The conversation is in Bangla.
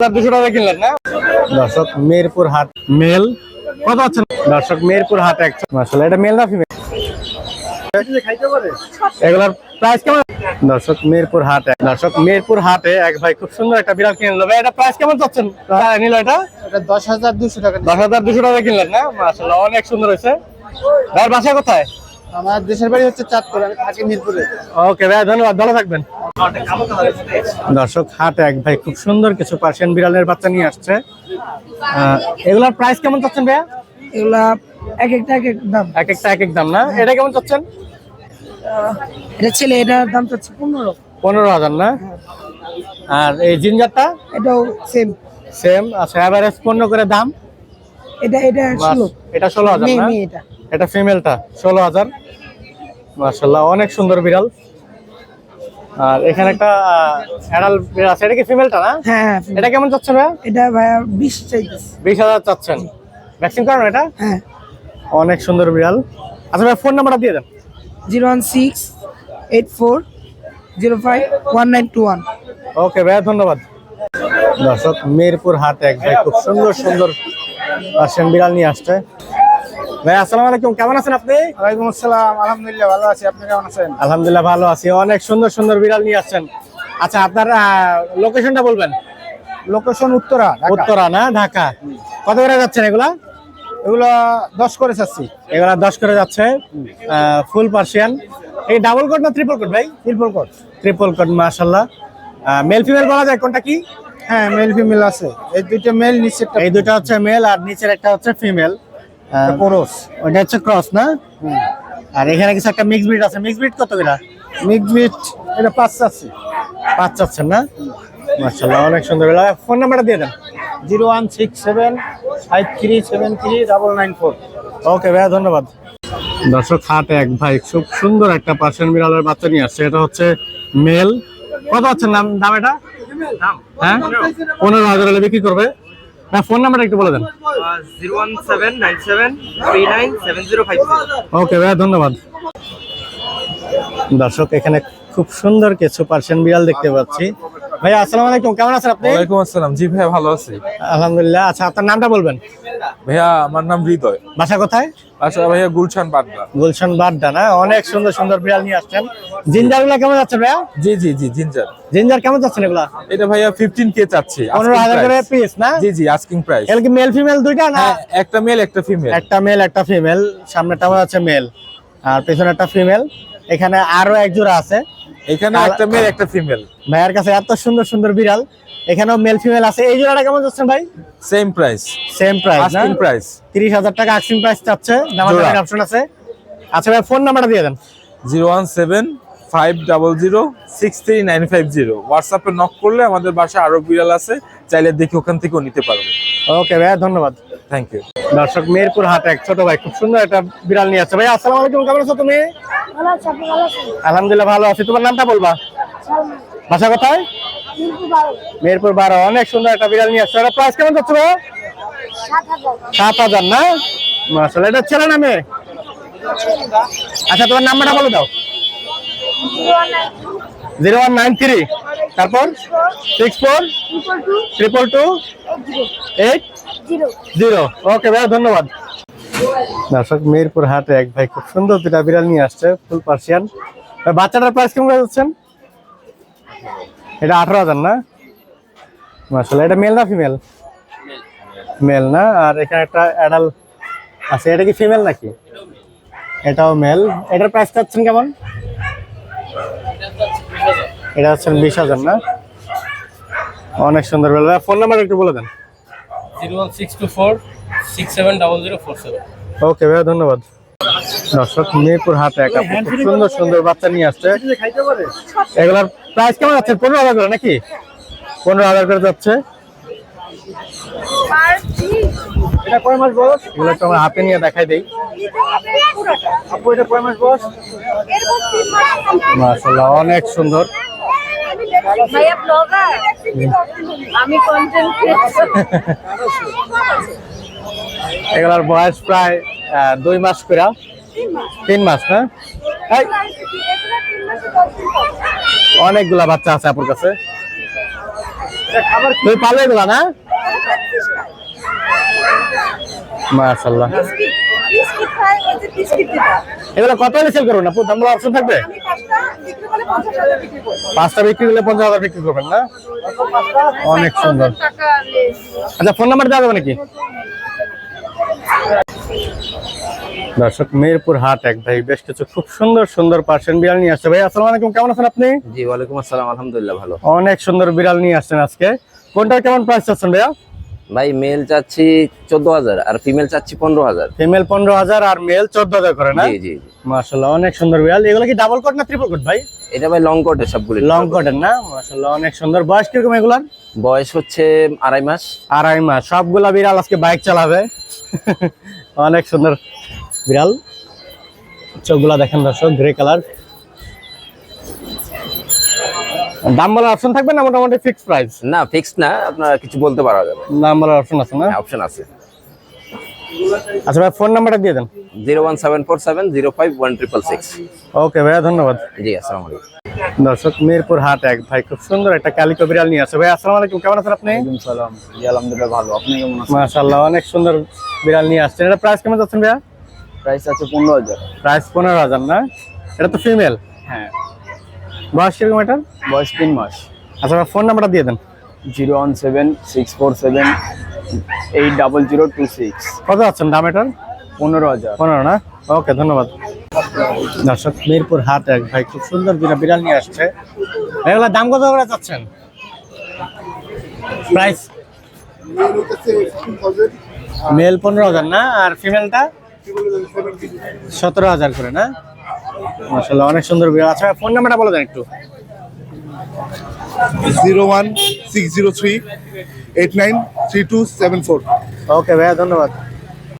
দুশো টাকা কিনলেন না? দর্শক মেরপুর হাট মেল। কত আছে? দর্শক মেরপুর হাট এক। এটা মেল না ফিমেল? এগুলার প্রাইস কেমন? দর্শক মিরপুর হাটে দর্শক মিরপুর হাটে এক ভাই খুব সুন্দর একটা বিড়াল কিনে নিল। ভাই এটা প্রাইস কেমন চাচ্ছেন? নিল এটা? এটা দশ হাজার দুশো টাকা দশ হাজার দুশো টাকা কিনলেন না? মাসাল্লাহ অনেক সুন্দর হয়েছে। ভাইয়ের বাসা কোথায়? আমার দেশের বাড়ি হচ্ছে চাঁদপুর আমি থাকি মিরপুরে। ওকে ভাই ধন্যবাদ ভালো থাকবেন। দর্শক হাট এক ভাই খুব সুন্দর কিছু পার্সিয়ান বিড়ালের বাচ্চা নিয়ে আসছে। এগুলার প্রাইস কেমন চাচ্ছেন ভাইয়া? এগুলা এক একটা এক এক দাম। এক একটা এক এক দাম না? এটা কেমন চাচ্ছেন? এটা ছেলে এটার দাম চাচ্ছে পনেরো। পনেরো হাজার না? আর এই জিঞ্জারটা? এটাও সেম সেম আচ্ছা অ্যাভারেজ পনেরো করে দাম? এটা এটা ষোলো। এটা ষোলো হাজার না? এটা। এটা ফিমেলটা ষোলো হাজার। মার্শাল্লাহ অনেক সুন্দর বিড়াল। আর এখানে একটা অ্যাডাল বিড়াল আছে এটা কি ফিমেলটা না? হ্যাঁ হ্যাঁ এটা কেমন চাচ্ছেন ভাইয়া? এটা ভাইয়া বিশ চাইতেছে। বিশ হাজার চাচ্ছেন। ভ্যাকসিন করানো এটা? হ্যাঁ। অনেক সুন্দর বিড়াল। আচ্ছা ভাই ফোন নাম্বারটা দিয়ে দেন। Zero one six eight four zero five one nine two one. Okay ভাইয়া ধন্যবাদ। দর্শক মিরপুর হাট এক ভাই খুব সুন্দর সুন্দর পার্সিয়ান বিড়াল নিয়ে আসছে। ভাই আসসালামু আলাইকুম। কেমন আছেন আপনি? ওয়ালাইকুম আসসালাম। আলহামদুলিল্লাহ ভালো আছি। আপনি কেমন আছেন? আলহামদুলিল্লাহ ভালো আছি। অনেক সুন্দর সুন্দর বিড়াল নিয়ে আসছেন। আচ্ছা আপনার লোকেশনটা বলবেন? লোকেশন উত্তরা উত্তরা না? ঢাকা। কত করে যাচ্ছেন এগুলা? এগুলো দশ করে চাচ্ছি এগুলা দশ করে যাচ্ছে। ফুল পার্সিয়ান এই ডাবল কোট না ট্রিপল কোট ভাই? ট্রিপল কোট ট্রিপল কোট মাশাল্লাহ মেল ফিমেল বলা যায় কোনটা কি? হ্যাঁ মেল ফিমেল আছে। এই দুইটা মেল নিচে এই দুটো হচ্ছে মেল আর নিচের একটা হচ্ছে ফিমেল কোরস ওটা হচ্ছে ক্রস না? আর এখানে কিছু একটা মিক্স ব্রিড আছে। মিক্স ব্রিড কত করে? মিক্স বিট এটা পাঁচ চাচ্ছি পাঁচ চাচ্ছেন না? মাশাল্লাহ অনেক সুন্দর ফোন নাম্বারটা দিয়ে দেন। Zero one six seven five three seven three double nine four. Okay ভাইয়া ধন্যবাদ। দর্শক হাটে এক ভাই খুব সুন্দর একটা পার্সিয়ান বিড়ালের বাচ্চা নিয়ে আসছে। এটা হচ্ছে মেল কত হচ্ছে নাম দাম এটা? হ্যাঁ? পনেরো হাজার হলে বিক্রি করবে। না ফোন নাম্বারটা একটু বলে দেন। Seven nine seven nine seven zero five okay ভাইয়া ধন্যবাদ। দর্শক এখানে খুব সুন্দর কিছু পার্সিয়ান বিড়াল দেখতে পাচ্ছি। ভাইয়া আসসালামু আলাইকুম কেমন আছেন আপনি? ওয়ালাইকুম আসসালাম। জি ভাইয়া ভালো আছি। আলহামদুলিল্লাহ। আচ্ছা আপনার নামটা বলবেন? ভাইয়া আমার নাম হৃদয়। বাসা কোথায়? আচ্ছা ভাইয়া গুলশান বাড্ডা। গুলশান বাড্ডা না? অনেক সুন্দর সুন্দর বিড়াল নিয়ে আসছেন। জিঞ্জারগুলা কেমন যাচ্ছে ভাইয়া? জি জি জি জিঞ্জার। জিঞ্জার কেমন যাচ্ছেন এগুলা? এটা ভাইয়া ফিফটিন কে চাচ্ছি পনেরো asking হাজার করে পিস না? জি জি আস্কিং প্রাইস এগুলো কি মেল ফিমেল দুইটা না? হ্যাঁ একটা মেল একটা ফিমেল একটা মেল একটা ফিমেল সামনেটা আমার আছে মেল আর পেছনে একটা ফিমেল এখানে আরও এক জোড়া আছে। এখানে একটা মেল একটা ফিমেল ভাইয়ার কাছে এত সুন্দর সুন্দর বিড়াল। এখানেও মেল ফিমেল আছে। এই জোড়াটা কেমন যাচ্ছেন ভাই? সেম প্রাইস সেম প্রাইস না? আস্কিং প্রাইস তিরিশ হাজার টাকা আক্সিং প্রাইস চাচ্ছে। জোড়া। অপশন আছে। আচ্ছা ভাই ফোন নাম্বারটা দিয়ে দেন। Zero one seven five double zero six three nine five zero. হোয়াটসঅ্যাপে নক করলে আমাদের বাসায় আরও বিড়াল আছে। চাইলে দেখি ওখান থেকেও নিতে পারবে। ওকে ভাইয়া ধন্যবাদ। থ্যাংক ইউ দর্শক মেহেরপুর হাট এক ছোট ভাই খুব সুন্দর একটা বিড়াল নিয়ে আসছে। ভাই আসসালামু আলাইকুম কেমন আছো তুমি? আলহামদুলিল্লাহ ভালো আছি। তোমার নামটা বলবা? ভাষা কোথায়? মেহেরপুর বারো। অনেক সুন্দর একটা বিড়াল নিয়ে আসছে। প্রাইস কেমন যাচ্ছে সাত হাজার না? মাসাল এটা ছেলে না মেয়ে? আচ্ছা তোমার নাম্বারটা বলে দাও। Zero one nine three. তারপর? Six four? Triple two? Eight? Zero. Okay ভাই ধন্যবাদ। দর্শক, মিরপুর হাটে এক ভাই খুব সুন্দর দুটা বিড়াল নিয়ে আসছে, ফুল পার্সিয়ান। বাচ্চাটার প্রাইস কেমন যাচ্ছেন এটা আঠারো হাজার না? মাসাল্লাহ এটা মেল না ফিমেল মেল না আর এখানে একটা অ্যাডাল আছে। এটা কি ফিমেল নাকি? এটাও মেল এটার প্রাইস চাচ্ছেন কেমন? এটা হচ্ছেন বিশ হাজার না? অনেক সুন্দর বেল ফোন নাম্বার একটু বলে দেন। Zero one six two four six seven double zero four seven. Okay ভাইয়া ধন্যবাদ। দর্শক মেহেরপুর হাটে এক খুব সুন্দর সুন্দর বাচ্চা নিয়ে আসছে। এগুলার প্রাইস কেমন যাচ্ছে? পনেরো হাজার করে নাকি? পনেরো হাজার করে যাচ্ছে। এটা কয় মাস বয়স? এগুলো একটু আমার হাতে নিয়ে দেখাই দেই। আপু এটা কয় মাস বয়স? মাশাল্লাহ অনেক সুন্দর। এগুলার বয়স প্রায় আহ, দুই মাস করে। তিন মাস না? অনেকগুলা বাচ্চা আছে আপুর কাছে। তুই পারবে এগুলা না? কত বিক্রি করলে পঞ্চাশ হাজার বিক্রি করবেন না? অনেক সুন্দর। আচ্ছা ফোন নাম্বার দেওয়া যাবে নাকি? দর্শক মেহেরপুর হাট এক ভাই বেশ কিছু খুব সুন্দর সুন্দর পার্সেন্ট বিড়াল নিয়ে আসছে। ভাই আসসালামু আলাইকুম কেমন আছেন আপনি? জি ওয়ালাইকুম আসসালাম আলহামদুলিল্লাহ ভালো। অনেক সুন্দর বিড়াল নিয়ে আসছেন আজকে। কোনটা কেমন প্রাইস চাচ্ছেন ভাইয়া? ভাই মেল চাচ্ছি চোদ্দ হাজার আর ফিমেল চাচ্ছি পনেরো হাজার। ফিমেল পনেরো হাজার আর মেল চোদ্দ হাজার করে না? জি জি জি। অনেক সুন্দর বিড়াল। এগুলো কি ডাবল কোট না ট্রিপল কোট ভাই? এটা ভাই লং কোটের সবগুলি লং কোটের না? মাশাল্লাহ অনেক সুন্দর। বয়স কীরকম এগুলার? বয়স হচ্ছে আড়াই মাস। আড়াই মাস। সবগুলা বিড়াল আজকে বাইক চালাবে। অনেক সুন্দর। বিড়াল। চোখগুলা দেখেন দর্শক গ্রে কালার দাম বলার অপশন থাকবে না? মোটামুটি ফিক্স প্রাইস না ফিক্সড না আপনার কিছু বলতে পারা যাবে। দাম বলার অপশন আছে না? অপশন আছে। আচ্ছা ভাই ফোন নাম্বারটা দিয়ে দেন। Zero one seven four seven zero five one triple six okay ভাইয়া ধন্যবাদ। জি আসসালামু আলাইকুম। দর্শক মিরপুর হাট এক। ভাই খুব সুন্দর একটা কালিকো বিড়াল নিয়ে আসছে। ভাই আসসালামু আলাইকুম। কেমন আছেন আপনি? সালাম। জি আলহামদুলিল্লাহ ভালো। আপনি কেমন আছেন? মাশাআল্লাহ অনেক সুন্দর বিড়াল নিয়ে আসছেন। এটা প্রাইস কেমন যাচ্ছেন ভাইয়া? প্রাইস আছে পনেরো হাজার। প্রাইস পনেরো হাজার না? এটা তো ফিমেল? হ্যাঁ। বয়স কীরকম এটার? বয়স তিন মাস। আচ্ছা ফোন নাম্বারটা দিয়ে দেন। Zero one seven six four seven eight double zero two six. কত আছেন দাম এটার? পনেরো হাজার। পনেরো না? ওকে ধন্যবাদ। দর্শক মিরপুর হাট এক ভাই খুব সুন্দর বিড়াল বিড়াল নিয়ে আসছে। এগুলো দাম কত করে যাচ্ছেন? প্রাইস? মেল পনেরো হাজার না? আর ফিমেলটা? সতেরো হাজার করে না? মাসাল্লাহ অনেক সুন্দর বিড়াল। আচ্ছা ফোন নাম্বারটা বলে দেন একটু। Zero one six zero three eight nine three two seven four. Okay ভাইয়া ধন্যবাদ।